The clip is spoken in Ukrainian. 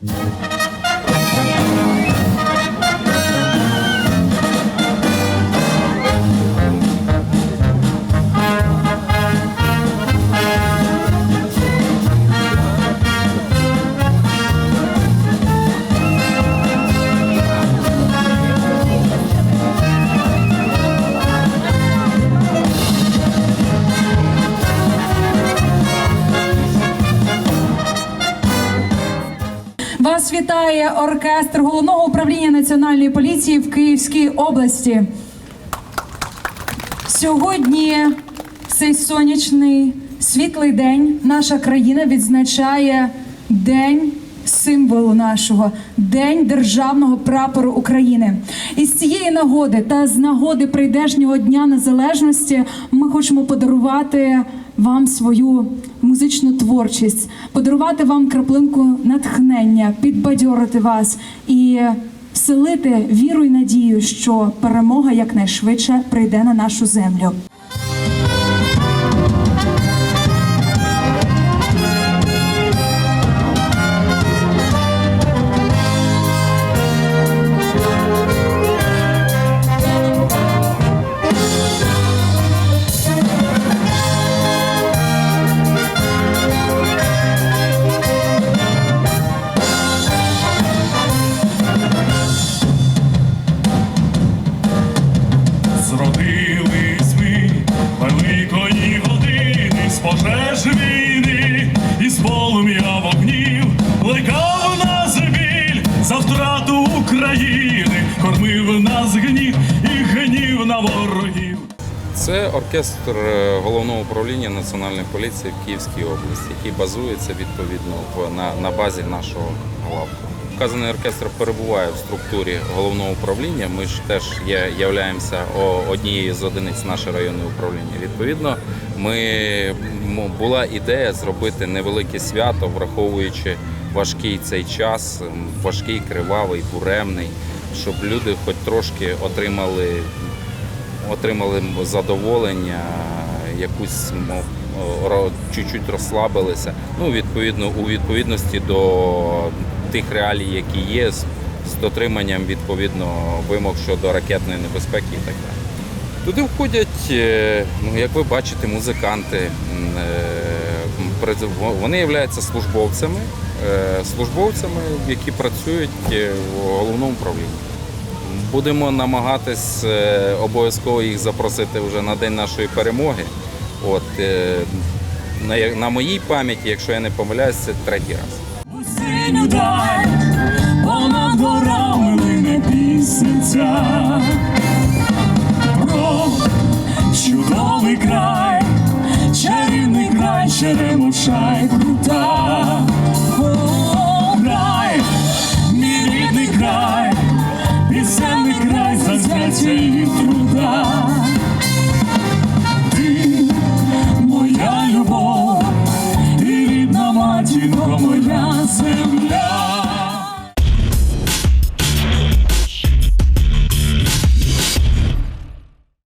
Mm-hmm. Вас вітає оркестр головного управління національної поліції в Київській області. Сьогодні цей сонячний світлий день наша країна відзначає день символу нашого день державного прапору України. І з цієї нагоди та з нагоди прийдешнього дня незалежності ми хочемо подарувати вам свою музичну творчість, подарувати вам краплинку натхнення, підбадьорити вас і вселити віру і надію, що перемога якнайшвидше прийде на нашу землю. Війни і з полум'я вогнів плекав нас біль за втрату України, кормив нас гнів і гнів на ворогів. Це оркестр е, головного управління національної поліції в Київській області, який базується відповідно на, на базі нашого главку. Вказаний оркестр перебуває в структурі головного управління. Ми ж теж є, являємося однією з одиниць нашого районного управління. Відповідно, ми була ідея зробити невелике свято, враховуючи важкий цей час, важкий, кривавий, буремний, щоб люди хоч трошки отримали отримали задоволення, якусь чуть-чуть розслабилися. Ну, відповідно, у відповідності до тих реалій, які є, з дотриманням відповідно вимог щодо ракетної небезпеки і так далі. Туди входять, е, ну, як ви бачите, музиканти. е, Вони являються службовцями, е, службовцями, які працюють в головному управлінні. Будемо намагатись обов'язково їх запросити вже на день нашої перемоги. От, на, моїй пам'яті, якщо я не помиляюсь, це третій раз. У синю даль понад горами лине чарівний край, черемоша